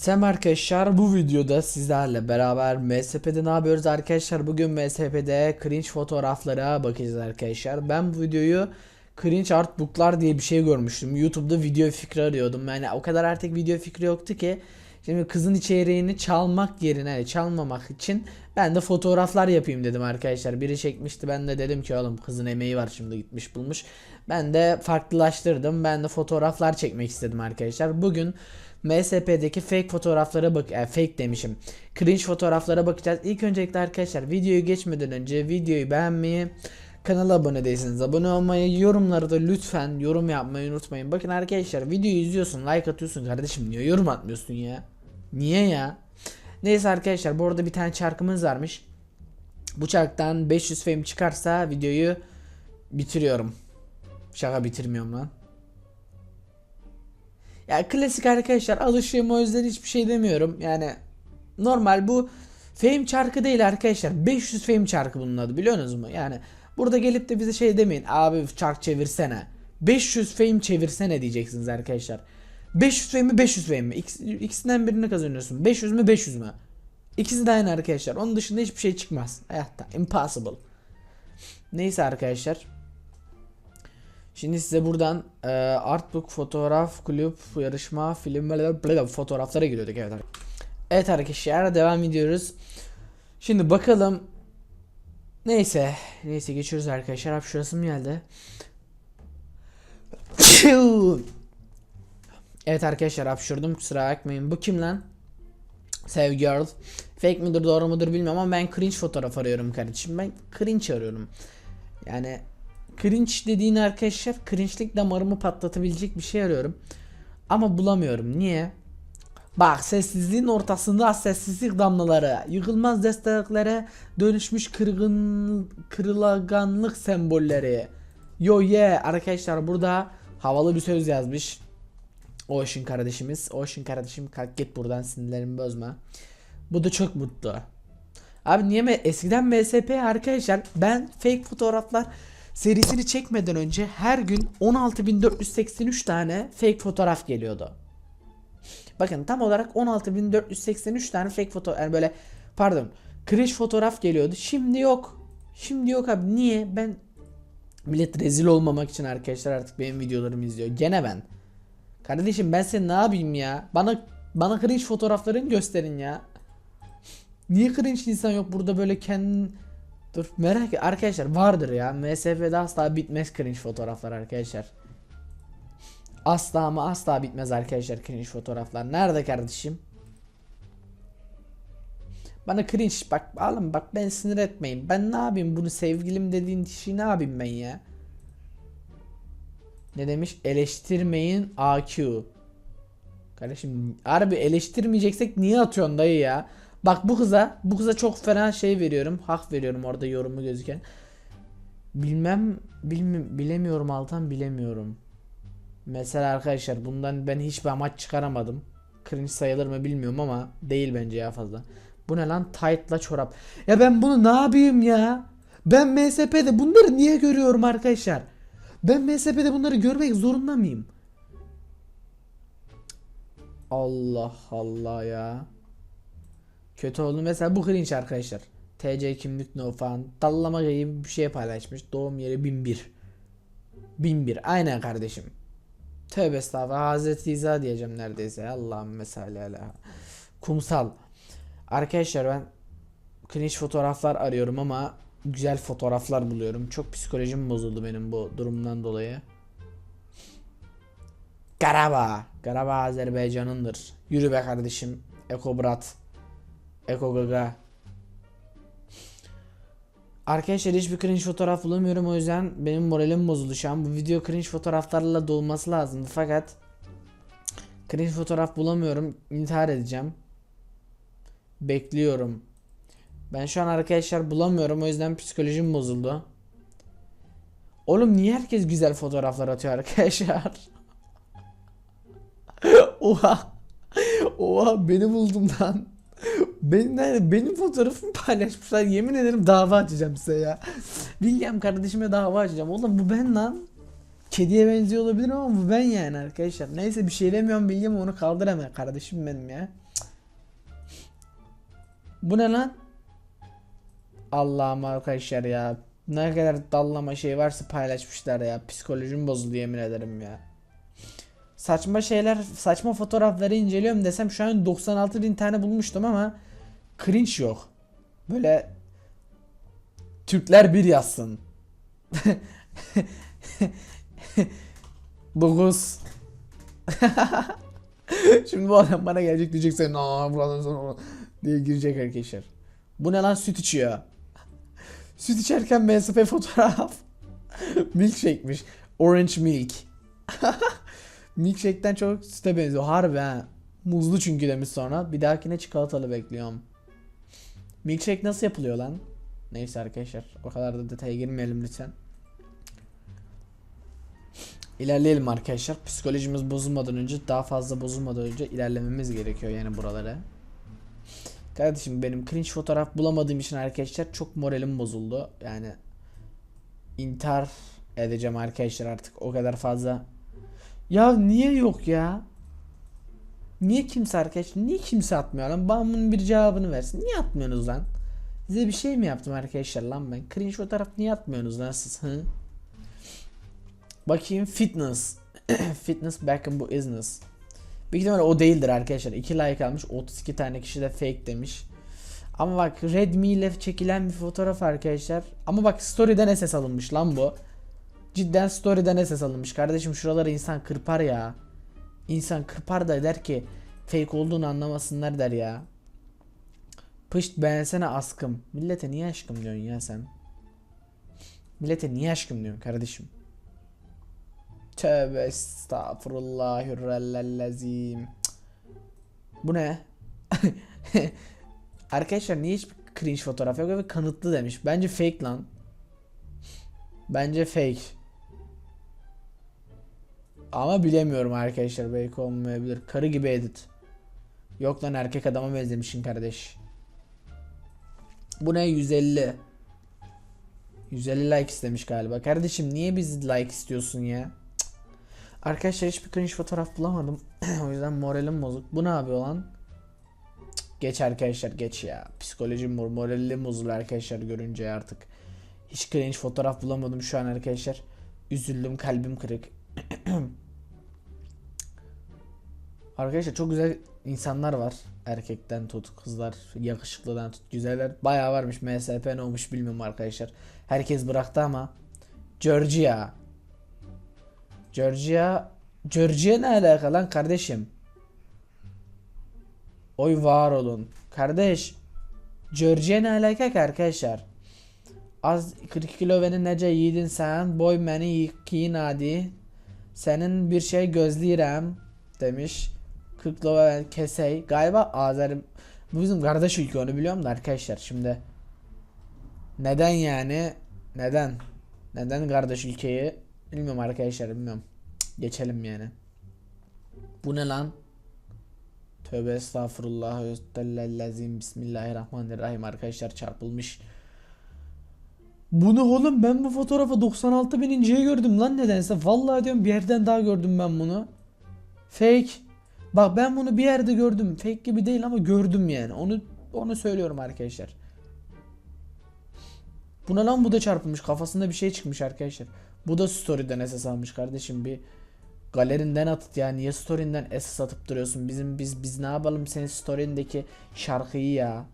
Selam arkadaşlar bu videoda sizlerle beraber MSP'de ne yapıyoruz arkadaşlar bugün MSP'de cringe fotoğraflara bakacağız arkadaşlar ben bu videoyu cringe artbooklar diye bir şey görmüştüm YouTube'da video fikri arıyordum yani o kadar artık video fikri yoktu ki Şimdi kızın içeriğini çalmak yerine çalmamak için ben de fotoğraflar yapayım dedim arkadaşlar. Biri çekmişti ben de dedim ki oğlum kızın emeği var şimdi gitmiş bulmuş. Ben de farklılaştırdım. Ben de fotoğraflar çekmek istedim arkadaşlar. Bugün MSP'deki fake fotoğraflara bak e, fake demişim. Cringe fotoğraflara bakacağız. İlk öncelikle arkadaşlar videoyu geçmeden önce videoyu beğenmeyi Kanala abone değilseniz abone olmayı, yorumları da lütfen yorum yapmayı unutmayın. Bakın arkadaşlar videoyu izliyorsun, like atıyorsun kardeşim niye yorum atmıyorsun ya? Niye ya? Neyse arkadaşlar bu arada bir tane çarkımız varmış. Bu çarktan 500 fame çıkarsa videoyu bitiriyorum. Şaka bitirmiyorum lan. Ya klasik arkadaşlar alışığım o yüzden hiçbir şey demiyorum. Yani normal bu fame çarkı değil arkadaşlar. 500 fame çarkı bunun adı biliyorsunuz mu? Yani burada gelip de bize şey demeyin. Abi çark çevirsene. 500 fame çevirsene diyeceksiniz arkadaşlar. 500 fame mi 500 fame mi? İkisi- İkisinden birini kazanıyorsun. 500 mü 500 mü? İkisi de aynı arkadaşlar. Onun dışında hiçbir şey çıkmaz. Hayatta. Impossible. Neyse arkadaşlar. Şimdi size buradan e, artbook, fotoğraf, kulüp, yarışma, film böyle fotoğraflara giriyorduk evet. Evet arkadaşlar devam ediyoruz. Şimdi bakalım. Neyse. Neyse geçiyoruz arkadaşlar. Abi şurası mı geldi? evet arkadaşlar hapşurdum kusura bakmayın. Bu kim lan? Sev girl. Fake midir doğru mudur bilmiyorum ama ben cringe fotoğraf arıyorum kardeşim. Ben cringe arıyorum. Yani cringe dediğin arkadaşlar cringe'lik damarımı patlatabilecek bir şey arıyorum. Ama bulamıyorum. Niye? Bak sessizliğin ortasında sessizlik damlaları, yıkılmaz desteklere dönüşmüş kırgın kırılaganlık sembolleri. Yo ye arkadaşlar burada havalı bir söz yazmış. Ocean kardeşimiz. Ocean kardeşim kalk git buradan sinirlerimi bozma. Bu da çok mutlu. Abi niye mi? Eskiden MSP arkadaşlar ben fake fotoğraflar serisini çekmeden önce her gün 16.483 tane fake fotoğraf geliyordu. Bakın tam olarak 16.483 tane fake foto yani böyle pardon cringe fotoğraf geliyordu. Şimdi yok. Şimdi yok abi. Niye? Ben millet rezil olmamak için arkadaşlar artık benim videolarımı izliyor. Gene ben. Kardeşim ben seni ne yapayım ya? Bana bana cringe fotoğraflarını gösterin ya. Niye cringe insan yok burada böyle kendin Dur merak et arkadaşlar vardır ya. MSF'de asla bitmez cringe fotoğraflar arkadaşlar. Asla ama asla bitmez arkadaşlar cringe fotoğraflar. Nerede kardeşim? Bana cringe bak oğlum bak ben sinir etmeyin. Ben ne yapayım bunu sevgilim dediğin kişi ne yapayım ben ya? Ne demiş? Eleştirmeyin AQ. Kardeşim harbi eleştirmeyeceksek niye atıyorsun dayı ya? Bak bu kıza bu kıza çok fena şey veriyorum. Hak veriyorum orada yorumu gözüken. Bilmem bilmi, bilemiyorum Altan bilemiyorum. Mesela arkadaşlar bundan ben hiçbir amaç çıkaramadım. Cringe sayılır mı bilmiyorum ama değil bence ya fazla. Bu ne lan tight'la çorap. Ya ben bunu ne yapayım ya? Ben MSP'de bunları niye görüyorum arkadaşlar? Ben MSP'de bunları görmek zorunda mıyım? Allah Allah ya. Kötü oldu. Mesela bu cringe arkadaşlar. TC kimlik no falan. Dallama gibi bir şey paylaşmış. Doğum yeri 1001. 1001. Aynen kardeşim. Tövbe estağfurullah. Hazreti İsa diyeceğim neredeyse. Allah'ım mesela ala. Kumsal. Arkadaşlar ben cringe fotoğraflar arıyorum ama güzel fotoğraflar buluyorum. Çok psikolojim bozuldu benim bu durumdan dolayı. Karabağ. Karabağ Azerbaycan'ındır. Yürü be kardeşim. Eko Brat. Eko Gaga. Arkadaşlar hiçbir cringe fotoğraf bulamıyorum o yüzden benim moralim bozuldu şu an. Bu video cringe fotoğraflarla dolması lazımdı fakat cringe fotoğraf bulamıyorum. İntihar edeceğim. Bekliyorum. Ben şu an arkadaşlar bulamıyorum o yüzden psikolojim bozuldu. Oğlum niye herkes güzel fotoğraflar atıyor arkadaşlar? Oha. Oha beni buldum lan. Benim, nerede- benim fotoğrafımı paylaşmışlar. Yemin ederim dava açacağım size ya. William kardeşime dava açacağım. Oğlum bu ben lan. kediye benziyor olabilir ama bu ben yani arkadaşlar. Neyse bir şey demiyorum bilgim onu kaldır hemen kardeşim benim ya. Bu ne lan? Allah'ım arkadaşlar ya. Ne kadar dallama şey varsa paylaşmışlar ya. Psikolojim bozuldu yemin ederim ya. Saçma şeyler, saçma fotoğrafları inceliyorum desem şu an 96 bin tane bulmuştum ama cringe yok. Böyle Türkler bir yazsın. 9 Şimdi bu adam bana gelecek diyecek sen aa buradan sonra diye girecek arkadaşlar. Bu ne lan süt içiyor. Süt içerken MSP fotoğraf. Milkshake'miş. Orange milk. Milkshake'den çok süte benziyor. Harbi ha. Muzlu çünkü demiş sonra. Bir dahakine çikolatalı bekliyorum. Milkshake nasıl yapılıyor lan? Neyse arkadaşlar. O kadar da detaya girmeyelim lütfen. İlerleyelim arkadaşlar. Psikolojimiz bozulmadan önce daha fazla bozulmadan önce ilerlememiz gerekiyor yani buralara. Kardeşim benim cringe fotoğraf bulamadığım için arkadaşlar çok moralim bozuldu. Yani intihar edeceğim arkadaşlar artık o kadar fazla. Ya niye yok ya? Niye kimse arkadaşlar niye kimse atmıyor lan? Bana bunun bir cevabını versin. Niye atmıyorsunuz lan? Size bir şey mi yaptım arkadaşlar lan ben? Cringe fotoğraf niye atmıyorsunuz lan siz? Hı? Bakayım fitness. fitness back in business. Büyük ihtimalle o değildir arkadaşlar. 2 like almış. 32 tane kişi de fake demiş. Ama bak Redmi ile çekilen bir fotoğraf arkadaşlar. Ama bak story'den SS alınmış lan bu. Cidden story'den SS alınmış. Kardeşim şuraları insan kırpar ya. İnsan kırpar da der ki fake olduğunu anlamasınlar der ya. Pışt beğensene askım. Millete niye aşkım diyorsun ya sen? Millete niye aşkım diyorsun kardeşim? Tövbe estağfurullahirrellezim. Bu ne? Arkadaşlar niye hiç cringe fotoğraf yok ve kanıtlı demiş. Bence fake lan. Bence fake. Ama bilemiyorum arkadaşlar belki olmayabilir. Karı gibi edit. Yok lan erkek adama benzemişsin kardeş. Bu ne 150. 150 like istemiş galiba. Kardeşim niye biz like istiyorsun ya? Cık. Arkadaşlar hiçbir cringe fotoğraf bulamadım. o yüzden moralim bozuk. Bu ne yapıyor lan? Cık, Geç arkadaşlar geç ya. Psikolojim mor moralim bozuldu arkadaşlar görünce artık. Hiç cringe fotoğraf bulamadım şu an arkadaşlar. Üzüldüm kalbim kırık. Arkadaşlar çok güzel insanlar var. Erkekten tut, kızlar, yakışıklıdan tut, güzeller. Bayağı varmış. MSP ne olmuş bilmiyorum arkadaşlar. Herkes bıraktı ama. Georgia. Georgia. Georgia ne alaka lan kardeşim? Oy var olun. Kardeş. Georgia ne alaka ki arkadaşlar? Az 40 kilo beni nece yedin sen? Boy beni yıkayın hadi. Senin bir şey gözleyirem demiş. 40 kilo ben kesey. Galiba Azeri bu bizim kardeş ülke onu biliyorum da arkadaşlar şimdi. Neden yani? Neden? Neden kardeş ülkeyi? Bilmiyorum arkadaşlar bilmiyorum. Geçelim yani. Bu ne lan? Tövbe estağfurullah. Bismillahirrahmanirrahim arkadaşlar çarpılmış. Bu ne oğlum ben bu fotoğrafı 96 bininciye gördüm lan nedense. Vallahi diyorum bir yerden daha gördüm ben bunu. Fake. Bak ben bunu bir yerde gördüm. Fake gibi değil ama gördüm yani. Onu onu söylüyorum arkadaşlar. Buna lan bu da çarpılmış. Kafasında bir şey çıkmış arkadaşlar. Bu da story'den esas almış kardeşim. Bir galerinden atıt ya. Niye story'nden esas atıp duruyorsun? Bizim biz biz ne yapalım senin story'indeki şarkıyı ya.